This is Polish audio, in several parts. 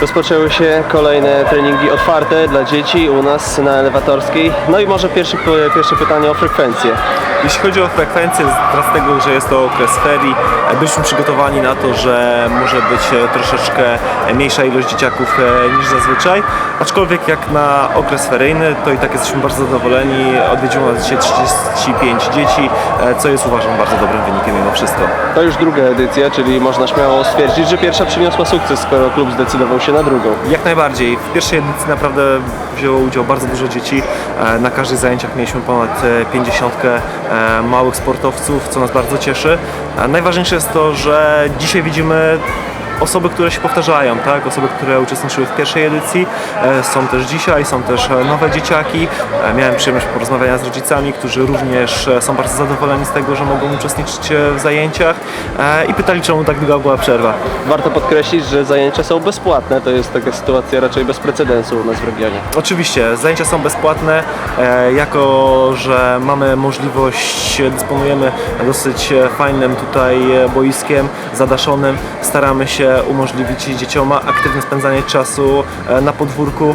Rozpoczęły się kolejne treningi otwarte dla dzieci u nas na elewatorskiej. No i może pierwsze, pierwsze pytanie o frekwencję. Jeśli chodzi o frekwencję, z tego, że jest to okres ferii, e, byliśmy przygotowani na to, że może być e, troszeczkę mniejsza ilość dzieciaków e, niż zazwyczaj. Aczkolwiek jak na okres feryjny, to i tak jesteśmy bardzo zadowoleni. Odwiedziło nas dzisiaj 35 dzieci, e, co jest uważam bardzo dobrym wynikiem mimo wszystko. To już druga edycja, czyli można śmiało stwierdzić, że pierwsza przyniosła sukces, skoro klub zdecydował się na drugą. Jak najbardziej. W pierwszej edycji naprawdę wzięło udział bardzo dużo dzieci. E, Na każdych zajęciach mieliśmy ponad e, 50 e, małych sportowców, co nas bardzo cieszy. Najważniejsze jest to, że dzisiaj widzimy osoby, które się powtarzają, tak? Osoby, które uczestniczyły w pierwszej edycji, e, są też dzisiaj, są też e, nowe dzieciaki. E, Miałem przyjemność porozmawiania z rodzicami, którzy również są bardzo zadowoleni z tego, że mogą uczestniczyć w zajęciach i pytali, czemu tak długa była przerwa. Warto podkreślić, że zajęcia są bezpłatne. To jest taka sytuacja raczej bez precedensu u nas w regionie. Oczywiście, zajęcia są bezpłatne, jako że mamy możliwość, dysponujemy dosyć fajnym tutaj boiskiem zadaszonym. Staramy się umożliwić dzieciom aktywne spędzanie czasu e, na podwórku.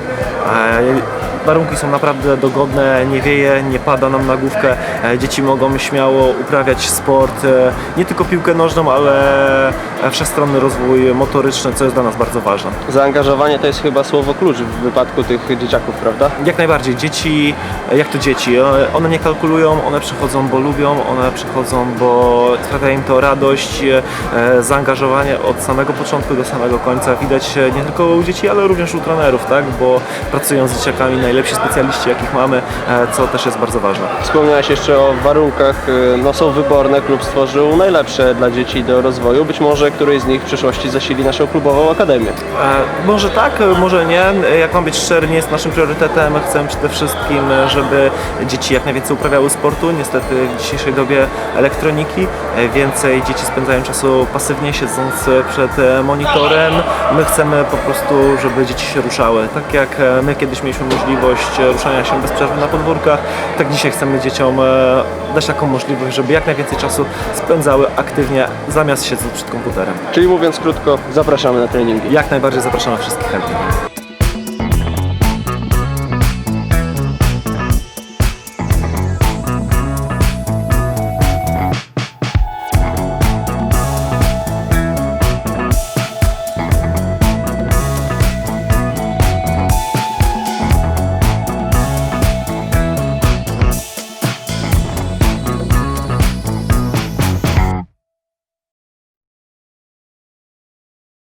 Warunki są naprawdę dogodne, nie wieje, nie pada nam na główkę. E, Dzieci mogą śmiało uprawiać sport, e, nie tylko piłkę nożną, ale wszechstronny rozwój motoryczny, co jest dla nas bardzo ważne. Zaangażowanie to jest chyba słowo klucz w wypadku tych dzieciaków, prawda? Jak najbardziej. Dzieci, jak to dzieci? E, One nie kalkulują, one przychodzą, bo lubią, one przychodzą, bo sprawia im to radość, zaangażowanie od samego początku do samego końca. Widać nie tylko u dzieci, ale również u trenerów, tak? Bo pracują z dzieciakami najlepsi specjaliści, jakich mamy, e, co też jest bardzo ważne. Wspomniałeś jeszcze o warunkach, y, no są wyborne, klub stworzył najlepsze dla dzieci do rozwoju. Być może któryś z nich w przyszłości zasili naszą klubową akademię. E, Może tak, e, może nie. E, Jak mam być szczery, nie jest naszym priorytetem. Chcemy przede wszystkim, e, żeby dzieci jak najwięcej uprawiały sportu. Niestety w dzisiejszej dobie elektroniki e, więcej dzieci spędzają czasu pasywnie, siedząc e, przed e, monitorem. My chcemy po prostu, żeby dzieci się ruszały. Tak jak e, my kiedyś mieliśmy możliwość e, ruszania się bez przerwy na podwórkach, tak dzisiaj chcemy dzieciom e, dać taką możliwość, żeby jak najwięcej czasu spędzały aktywnie, zamiast siedząc przed komputerem. Czyli mówiąc krótko, zapraszamy na treningi. Jak najbardziej zapraszamy wszystkich chętnych.